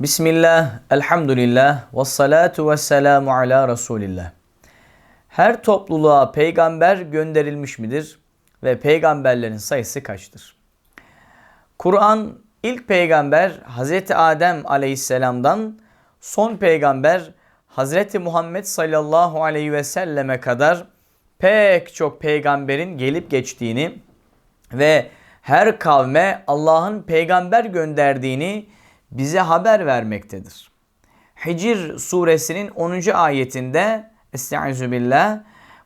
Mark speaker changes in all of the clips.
Speaker 1: Bismillah, elhamdülillah, ve salatu ve selamu ala Resulillah. Her topluluğa peygamber gönderilmiş midir? Ve peygamberlerin sayısı kaçtır? Kur'an ilk peygamber Hazreti Adem aleyhisselamdan son peygamber Hazreti Muhammed sallallahu aleyhi ve selleme kadar pek çok peygamberin gelip geçtiğini ve her kavme Allah'ın peygamber gönderdiğini bize haber vermektedir. Hicr suresinin 10. ayetinde Estaizu billah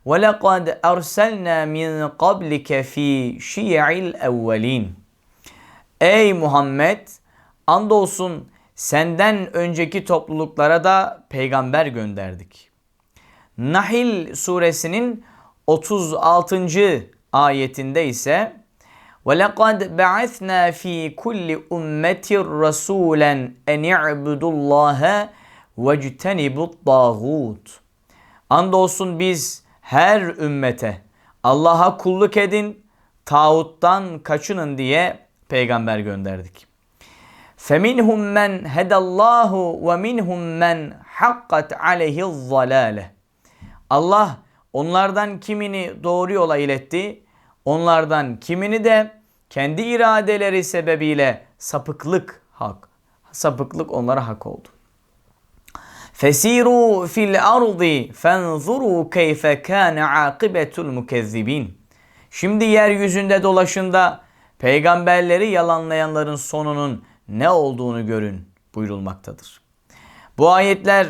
Speaker 1: lekad erselna min qablike fi şi'il evvelin Ey Muhammed andolsun senden önceki topluluklara da peygamber gönderdik. Nahil suresinin 36. ayetinde ise وَلَقَدْ بَعَثْنَا ف۪ي كُلِّ اُمَّةٍ رَسُولًا اَنْ يَعْبُدُوا اللّٰهَ وَاجْتَنِبُوا الطَّاغُوتِ Andolsun biz her ümmete Allah'a kulluk edin, tağuttan kaçının diye peygamber gönderdik. فَمِنْهُمْ مَنْ هَدَى اللّٰهُ وَمِنْهُمْ مَنْ حَقَّتْ عَلَيْهِ الضَّلَالَةِ Allah onlardan kimini doğru yola iletti, onlardan kimini de kendi iradeleri sebebiyle sapıklık hak, sapıklık onlara hak oldu. Fesiru fil ardi fenzuru keyfe kana akibetul mukezzibin. Şimdi yeryüzünde dolaşın da peygamberleri yalanlayanların sonunun ne olduğunu görün buyurulmaktadır. Bu ayetler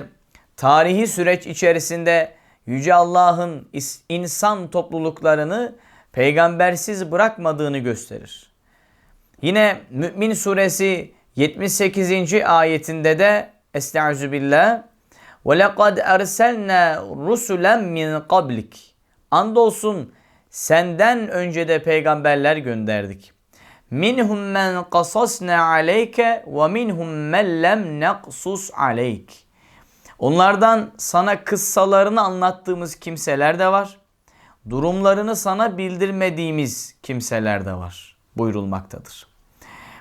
Speaker 1: tarihi süreç içerisinde Yüce Allah'ın insan topluluklarını peygambersiz bırakmadığını gösterir. Yine Mü'min suresi 78. ayetinde de Estaizu billah lekad erselna rusulen min qablik. Andolsun senden önce de peygamberler gönderdik. Minhum men qasasna aleyke ve minhum men lem naqsus aleyk. Onlardan sana kıssalarını anlattığımız kimseler de var Durumlarını sana bildirmediğimiz kimseler de var buyurulmaktadır.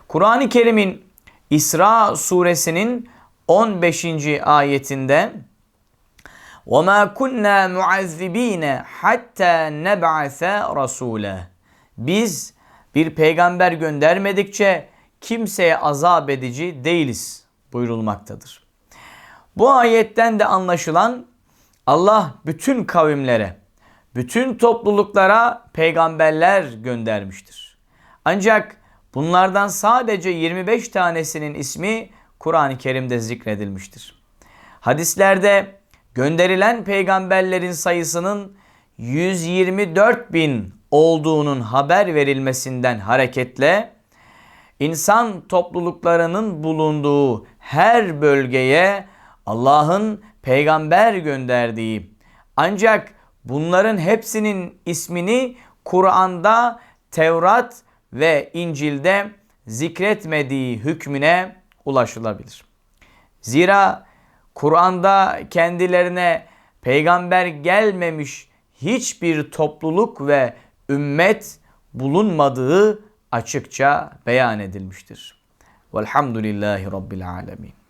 Speaker 1: Kur'an-ı Kerim'in İsra suresinin 15. ayetinde وَمَا كُنَّا مُعَذِّب۪ينَ حَتَّى نَبْعَثَ رَسُولًا Biz bir peygamber göndermedikçe kimseye azap edici değiliz buyurulmaktadır. Bu ayetten de anlaşılan Allah bütün kavimlere, bütün topluluklara peygamberler göndermiştir. Ancak bunlardan sadece 25 tanesinin ismi Kur'an-ı Kerim'de zikredilmiştir. Hadislerde gönderilen peygamberlerin sayısının 124 bin olduğunun haber verilmesinden hareketle insan topluluklarının bulunduğu her bölgeye Allah'ın peygamber gönderdiği ancak bunların hepsinin ismini Kur'an'da, Tevrat ve İncil'de zikretmediği hükmüne ulaşılabilir. Zira Kur'an'da kendilerine peygamber gelmemiş hiçbir topluluk ve ümmet bulunmadığı açıkça beyan edilmiştir. Velhamdülillahi Rabbil Alemin.